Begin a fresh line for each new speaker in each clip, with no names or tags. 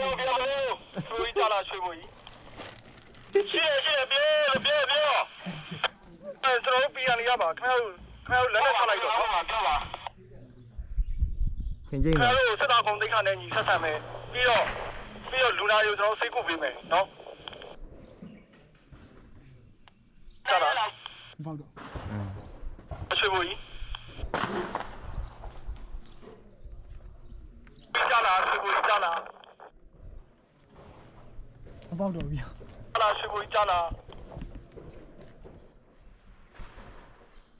လားရွှေဘိုကြီးရှိရရှိရပြောပြောပြောအဲကျွန်တော်တို့ပြန်ရပါခင်ဗျားတို့ခင်ဗျားတို့လက်နဲ့ဆက်လိုက်တော့နော်ပြောပါ
ခင်ကျင်း
ခင်
တာ
ဗျားတို့စစ်သားကုန်းတိတ်ခါနဲ့ညီဆက်ဆံမယ်ပြီးတော့ပြီးတော့လူနာတွေကိုကျွန်တော်စိတ်ကုပေးမယ်နော်ကြလား
ဘောက်တော့
ရွှေဘိုကြီးကြလားရွှေဘိုကြီးကြလား
မ ပေါက်တော့ဘူး
ကြလားရွှေဘိုကြီးကြလား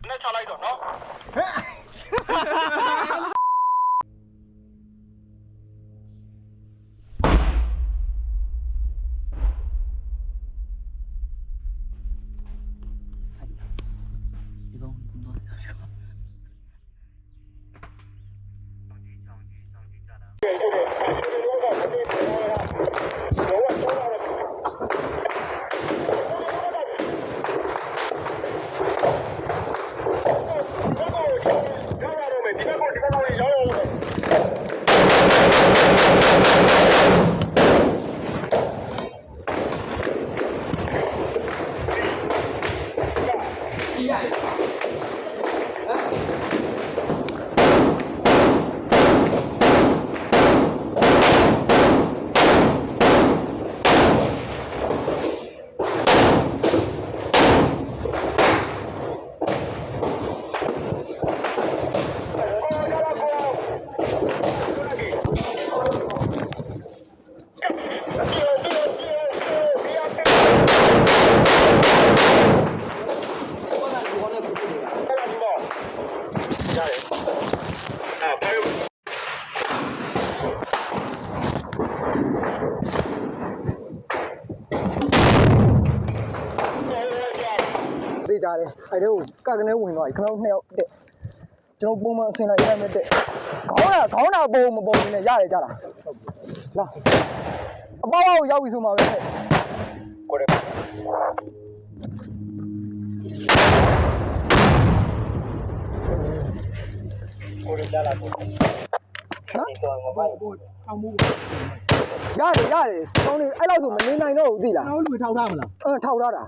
နဲ့ချလိုက်တော့နော်
ဒီကောင်တော့ သိကြတယ်အဲ့ဒါကိုကကနေဝင်သွားပြီခဏနှစ်ယောက်တက်ကျွန်တော်ပုံမှန်အစင်လိုက်ရမ်းတက်ခေါင်းတာခေါင်းတာပုံမပုံနေနဲ့ရတယ်ကြလားလာအပေါက်အောက်ရောက်ပြီဆိုမှပဲကိုရကိုရကြလာကိုနော်ရတယ်ရတယ်ကောင်းနေအဲ့လောက်ဆိုမနေနိုင်တော့ဘူးသိလား
နောက်လူထောက်ထားမလား
အင်းထောက်ထားတာ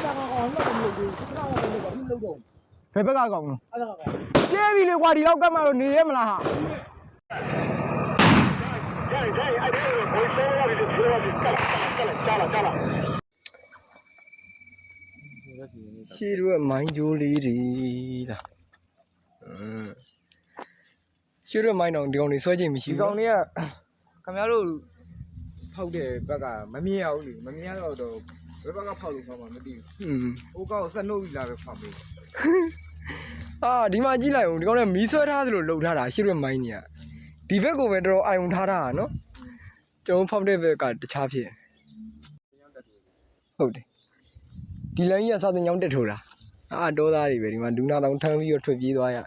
အဲ့ဒါကောင်တော့မလုပ်ဘူးခဏတော့လုပ်ပါဘူးလုပ်တော့
ဘယ်ဘက်ကကောင်းလို့
အဲ့ဒါကောင်
ကျဲပြီလေကွာဒီလောက်ကမှတော့နေရမလားဟာ
ရတယ်ရတယ်အဲ့ဒါကိုဘယ်ဆိုရပြီဆိုတော့ကြလားကြလားကြလား
ရှေ့တို့ကမိုင်းကြိုးလေးတွေလားอืมရှေ့တို့မိုင်းတော့ဒီကောင်နေဆွဲချိန်မရှိ
ဒီ
ဘူး
ကောင်တွေကခင်ဗျားတို့ဖောက်တဲ့ဘက်ကမမြင်ရဘူးလေမမြင်ရတော့တော့ ဘယ်ဘက်ကဖောက်လို့ဖောက်မှမသိဘူး
อืม
ဟိုကောင်ဆက်နှုတ်ပြီးလာပဲဖောက်ပြီ
အာဒီမှာကြည့်လိုက်ဦးဒီကောင်ကမီးဆွဲထားသလိုလှုပ်ထားတာရှေ့တို့မိုင်းကြီးကဒီဘက်ကိုပဲတော်တော်အာယုံထားတာနော်ကျွန်တော်ဖောက်တဲ့ဘက်ကတခြားဖြစ်ဟုတ်တယ်ဒီလိုင်းကြီးကစာတင်ကြောင်းတက်ထိုးတာအာဒေါသားတွေပဲဒီမှာဒူနာတောင်ထမ်းပြီးတော့ထွက်ပြေးသွားရ